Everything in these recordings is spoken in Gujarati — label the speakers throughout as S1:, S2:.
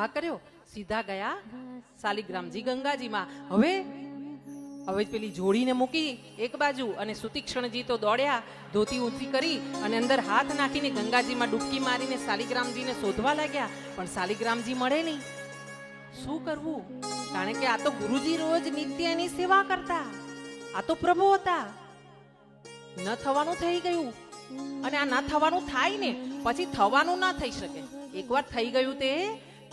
S1: ઘા કર્યો? સીધા ગયા શાલિગ્રામજી ગંગાજીમાં. હવે? હવે પેલી જોડીને મૂકી એક બાજુ અને સુતિક્ષણજી તો દોડ્યા ધોતી ઊંચી કરી અને અંદર હાથ નાખીને ગંગાજીમાં ડૂબકી મારીને શાલિગ્રામજીને શોધવા લાગ્યા. પણ શાલિગ્રામજી મળે નહીં. શું કરવું? કારણ કે આ તો ગુરુજી રોજ નિત્ય એની સેવા કરતા. આ તો પ્રભુ હતા. ન થવાનું થઈ ગયું. અને આ ના થવાનું થાય ને પછી થવાનું ના થઈ શકે. એકવાર થઈ ગયું તે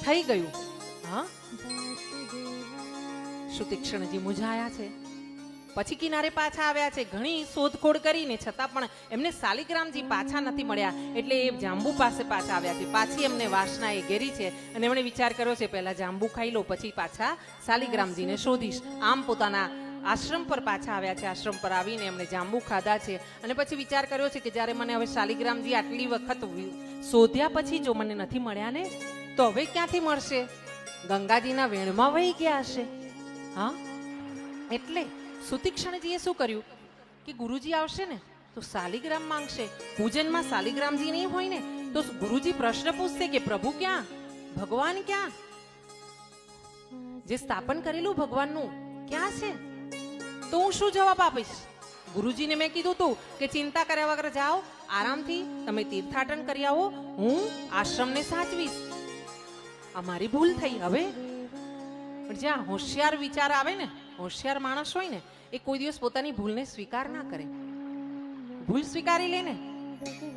S1: થઈ ગયું. હા? સુતીક્ષણજી મૂંઝાયા છે. પછી કિનારે પાછા આવ્યા છે. ઘણી શોધખોળ કરીને છતાં પણ એમને શાલિગ્રામજી પાછા નથી મળ્યા. એટલે એ જાંબુ પાસે પાછા આવ્યા છે. પાછી એમને વાસના એ ઘેરી છે અને એમણે વિચાર કર્યો છે, પહેલા જાંબુ ખાઈ લો, પછી પાછા શાલિગ્રામજીને શોધીશ. આમ પોતાના આશ્રમ પર પાછા આવ્યા છે. આશ્રમ પર આવીને એમણે જાંબુ ખાધા છે. અને પછી વિચાર કર્યો છે કે જ્યારે મને હવે શાલિગ્રામજી આટલી વખત શોધ્યા પછી જો મને નથી મળ્યા ને તો હવે ક્યાંથી મળશે? ગંગાજીના વેણમાં વહી ગયા હશે. હા? એટલે સુતીક્ષણજીએ શું કર્યું? કે ગુરુજી આવશે ને, તો શાલિગ્રામ માંગશે. પૂજનમાં શાલિગ્રામજી નહીં હોય ને, તો ગુરુજી પ્રશ્ન પૂછશે કે પ્રભુ ક્યાં? ભગવાન ક્યાં? જે સ્થાપન કરેલું ભગવાનનું ક્યાં છે? તો હું શું જવાબ આપીશ? ગુરુજીને મેં કીધું તું કે ચિંતા કર્યા વગર જાઓ, આરામથી તમે તીર્થાટન કરી આવો, હું આશ્રમને સાચવીશ. આ મારી ભૂલ થઈ હવે. પણ જ્યાં હોશિયાર વિચાર આવે ને, હોશિયાર માણસ હોય ને, એ કોઈ દિવસ પોતાની ભૂલને સ્વીકાર ના કરે. ભૂલ સ્વીકારી લે ને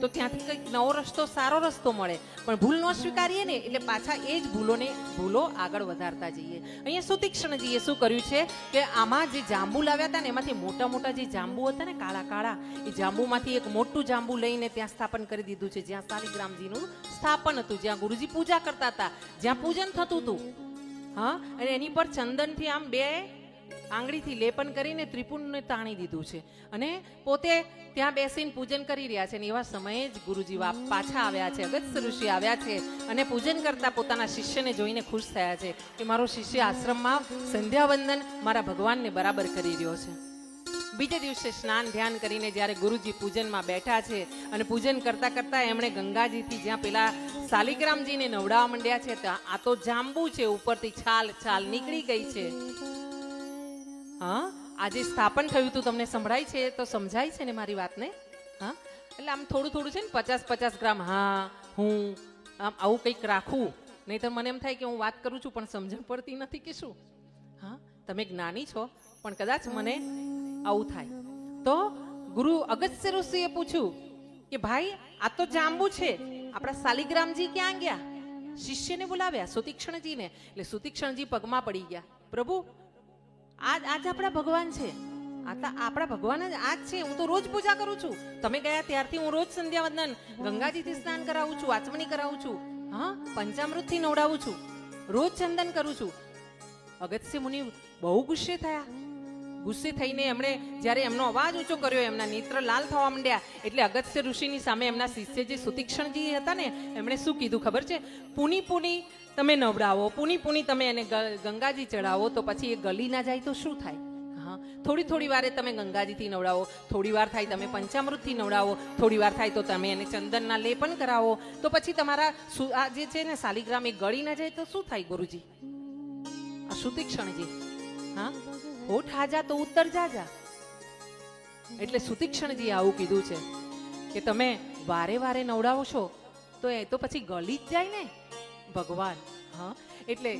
S1: તો ત્યાંથી કંઈક નવો રસ્તો, સારો રસ્તો મળે. પણ ભૂલ ન સ્વીકારીએ ને, એટલે પાછા એ જ ભૂલોને, ભૂલો આગળ વધારતા જઈએ. અહીંયા સુતીક્ષ્ણજીએ શું કર્યું છે કે આમાં જે જાંબુ લાવ્યા હતા ને, એમાંથી મોટા મોટા જે જાંબુ હતા ને, કાળા કાળા, એ જાંબુમાંથી એક મોટું જાંબુ લઈને ત્યાં સ્થાપન કરી દીધું છે. જ્યાં શાલિગ્રામજીનું સ્થાપન હતું, જ્યાં ગુરુજી પૂજા કરતા હતા. જ્યાં પૂજન થતું હતું. હા, અને એની પર ચંદનથી આમ બે આંગળીથી લેપન કરીને ત્રિપુણને તાણી દીધું છે. અને પોતે ત્યાં બેસીને પૂજન કરી રહ્યા છે અને એવા સમયે જ ગુરુજી પાછા આવ્યા છે. અગત્ય ઋષિ આવ્યા છે અને પૂજન કરતા પોતાના શિષ્યને જોઈને ખુશ થયા છે કે મારો શિષ્ય આશ્રમમાં સંધ્યાવંદન મારા ભગવાનને બરાબર કરી રહ્યો છે. બીજે દિવસે સ્નાન ધ્યાન કરીને જ્યારે ગુરુજી પૂજનમાં બેઠા છે અને પૂજન કરતા કરતા એમણે ગંગાજીથી જ્યાં પેલા શાલિગ્રામજીને નવડાવવા માંડ્યા છે, ત્યાં આ તો જાંબુ છે, ઉપરથી છાલ છાલ નીકળી ગઈ છે. હા? આજે સ્થાપન થયું હતું તમને સંભળાય છે, તો સમજાય છે ને મારી વાતને? હા? એટલે આમ થોડું થોડું છે ને, પચાસ પચાસ ગ્રામ, હા, હું, આમ આવું કંઈક રાખું. નહીં તો મને એમ થાય કે હું વાત કરું છું, પણ સમજણ પડતી નથી કે શું? હા? તમે જ્ઞાની છો, પણ કદાચ મને આવું થાય. તો ગુરુ અગસ્ત્ય ઋષિએ પૂછ્યું કે, ભાઈ, આ તો જાંબુ છે. આપણા શાલિગ્રામજી ક્યાં ગયા? શિષ્યને બોલાવ્યા, સુતીક્ષણજીને. એટલે સુતીક્ષણજી પગમાં પડી ગયા. પ્રભુ આજ આજ આપણા ભગવાન છે. આ તો આપણા ભગવાન જ આજ છે. હું તો રોજ પૂજા કરું છું. તમે ગયા ત્યારથી હું રોજ સંધ્યા વંદન ગંગાજીથી સ્નાન કરાવું છું આચમણી કરાવું છું. હા, પંચામૃતથી નવડાવું છું. રોજ ચંદન કરું છું. અગત્ય મુનિ બહુ ગુસ્સે થયા. ગુસ્સે થઈને એમણે જ્યારે એમનો અવાજ ઊંચો કર્યો, એમના નેત્ર લાલ થવા માંડ્યા. એટલે અગત્ય ઋષિની સામે એમના શિષ્ય જે સુતીક્ષણજી હતા ને, એમણે શું કીધું ખબર છે? પુની પુની તમે નવડાવો પુની પુની તમે એને ગંગાજી ચડાવો તો પછી એ ગલી ના જાય તો શું થાય? હા, થોડી થોડી વારે તમે ગંગાજીથી નવડાવો, થોડી વાર થાય તમે પંચામૃતથી નવડાવો, થોડી વાર થાય તો તમે એને ચંદનના લેપન કરાવો, તો પછી તમારા આ જે છે ને શાલિગ્રામ એ ગળી ના જાય તો શું થાય ગુરુજી? આ સુતીક્ષણજી, હા? હોઠ હાજા તો ઉત્તર જાજા. એટલે સુતીક્ષણજીએ આવું કીધું છે કે તમે વારે વારે નવડાવો છો, તો એ તો પછી ગલી જ જાય ને? ભગવાન, હા? એટલે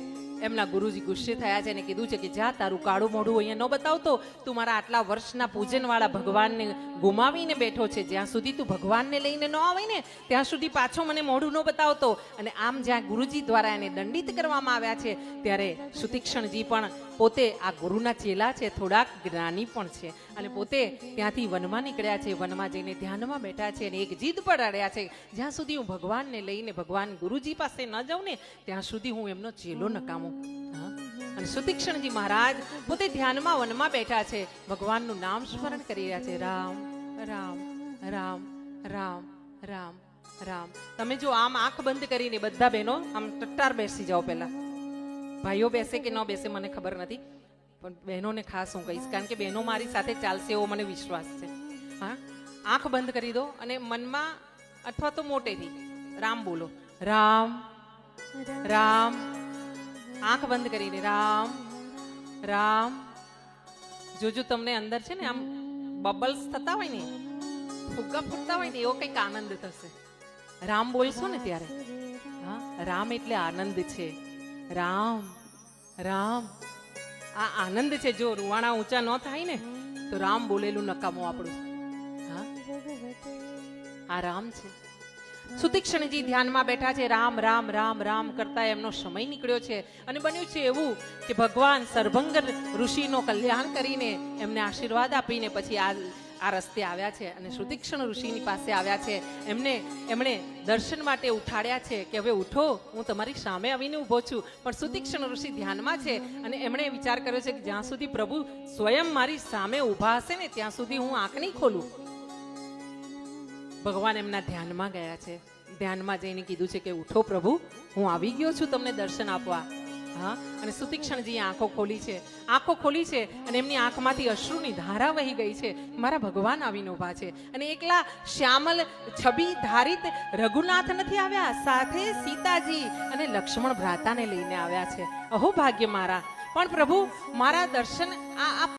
S1: એમના ગુરુજી ગુસ્સે થયા છે અને કીધું છે કે જા, તારું કાળું મોઢું અહીંયા ન બતાવતો. તું મારા આટલા વર્ષના પૂજનવાળા ભગવાનને ગુમાવીને બેઠો છે. જ્યાં સુધી તું ભગવાનને લઈને ન આવે ને, ત્યાં સુધી પાછો મને મોઢું ન બતાવતો. અને આમ જ્યાં ગુરુજી દ્વારા એને દંડિત કરવામાં આવ્યા છે, ત્યારે સુતીક્ષણજી પણ પોતે આ ગુરુના ચેલા છે, થોડાક જ્ઞાની પણ છે. અને પોતે ત્યાંથી વનમાં નીકળ્યા છે, વનમાં જઈને ધ્યાનમાં બેઠા છે અને એક જીદ પર અડ્યા છે. જ્યાં સુધી હું ભગવાનને લઈને ભગવાન ગુરુજી પાસે ન જાઉં ને, ત્યાં સુધી હું એમનો ચેલો નકામું. અને સુતીક્ષણજી મહારાજ પોતે ધ્યાનમાં વનમાં બેઠા છે. ભગવાનનું નામ સ્મરણ કરી રહ્યા છે. રામ રામ રામ રામ રામ રામ. તમે જો આમ આંખ બંધ કરીને બધા બહેનો આમ ટટ્ટાર બેસી જાઓ પહેલા. ભાઈઓ, બેસે કે ન બેસે મને ખબર નથી, પણ બહેનોને ખાસ હું કહીશ, કારણ કે બહેનો મારી સાથે ચાલશે એવો મને વિશ્વાસ છે. હા? આંખ બંધ કરી દો અને મનમાં, અથવા તો મોટેથી, રામ બોલો. રામ રામ, આંખ બંધ કરીને રામ રામ. જોજો તમને અંદર છે ને આમ બબલ્સ થતા હોય ને ફુગ્ગા ફૂટતા હોય ને, એવો કંઈક આનંદ થશે. રામ બોલશો ને ત્યારે? હા? રામ એટલે આનંદ છે. રામ રામ. આ આનંદ છે, જો રૂવાણા ઊંચા ન થાય ને, તો રામ બોલેલું નકામું આપણું. હા? આ રામ છે. સુતીક્ષણજી ધ્યાનમાં બેઠા છે, રામ રામ રામ રામ કરતા એમનો સમય નીકળ્યો છે. અને બન્યું છે એવું કે ભગવાન સરભંગર ઋષિનો કલ્યાણ કરીને એમને આશીર્વાદ આપીને પછી આ આ રસ્તે આવ્યા છે અને શ્રુતિક્ષણ ઋષિની પાસે આવ્યા છે. એમને, એમણે દર્શન માટે ઉઠાડ્યા છે કે હવે ઉઠો, હું તમારી સામે આવીને ઊભો છું. પણ સુતિક્ષણ ઋષિ ધ્યાનમાં છે અને એમણે વિચાર કર્યો છે કે જ્યાં સુધી પ્રભુ સ્વયં મારી સામે ઊભા હશે ને, ત્યાં સુધી હું આંખ નહીં ખોલું. ભગવાન એમના ધ્યાનમાં ગયા છે. ધ્યાનમાં જઈને કીધું છે કે ઉઠો પ્રભુ, હું આવી ગયો છું તમને દર્શન આપવા. હા? અને સુતીક્ષણજીએ આંખો ખોલી છે. આંખો ખોલી છે અને એમની આંખમાંથી અશ્રુની ધારા વહી ગઈ છે. મારા ભગવાન આવીને ઊભા છે. અને એકલા શ્યામલ છબી ધારિત રઘુનાથ નથી આવ્યા, સાથે સીતાજી અને લક્ષ્મણ ભ્રાતાને લઈને આવ્યા છે. અહો ભાગ્ય મારા. પણ પ્રભુ, મારા દર્શન આ આ